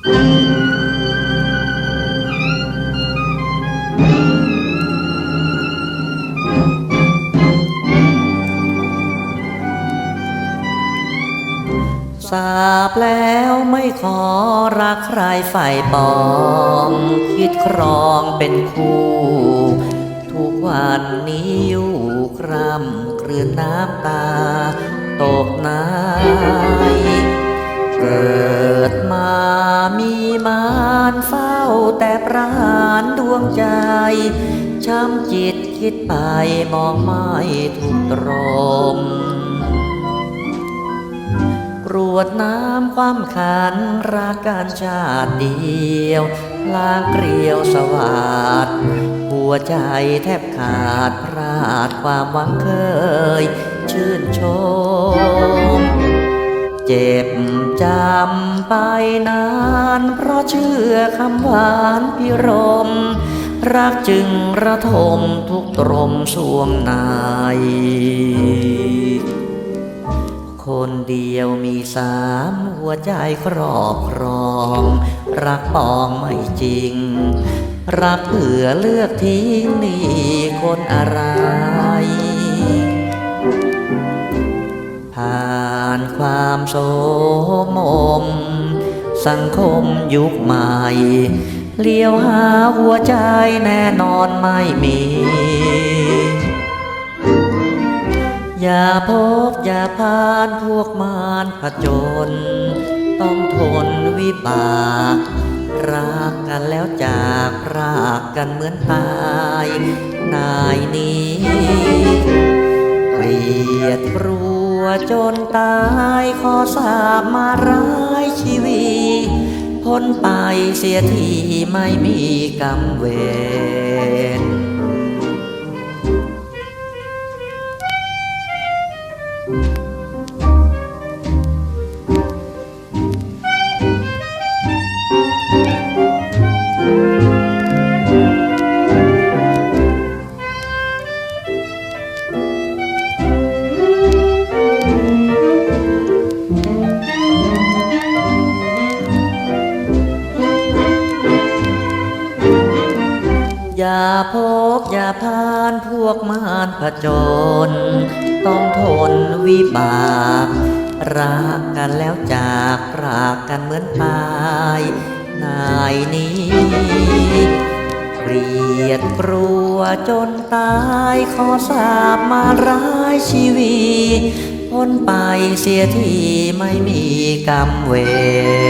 สาบแล้วไม่ขอรักใครฝ่ายปอง คิดครองเป็นคู่ ทุกวันนี้อยู่คร่ำครืนน้ำตา ตกในเใจ ช้ำจิตคิดไปมองไม่ถูกตรงกรวดน้ำความขันรักการชาติเดียวลางเกลียวสวัสดหัวใจแทบขาดพลาดความหวังเคย ชื่นชม เจ็บจำไปนาน เพราะเชื่อคำหวานพิรม รักจึงระทมทุกตรมสวงในคนเดียวมีสามหัวใจครอบครอง รักปองไม่จริง รักเผื่อเลือกทิ้งนี่คนอะไรผ่านความโสมม สังคมยุคใหม่ เลี้ยวหาหัวใจแน่นอนไม่มี อย่าพบอย่าพานพวกมารผจญต้องทนวิบาก รักกันแล้วจากรากกันเหมือนตายนายนี้เกลียดกลัวจนตายขอสาบมาร้าย พ้นไปเสียทีไม่มีกรรมเวร พบอย่าพานพวกมารผจญต้องทนวิบากรักกันแล้วจากรากกันเหมือนตายนายนี้เกลียดกลัวจนตายขอสาบมาร้ายชีวิตพ้นไปเสียทีไม่มีกรรมเวร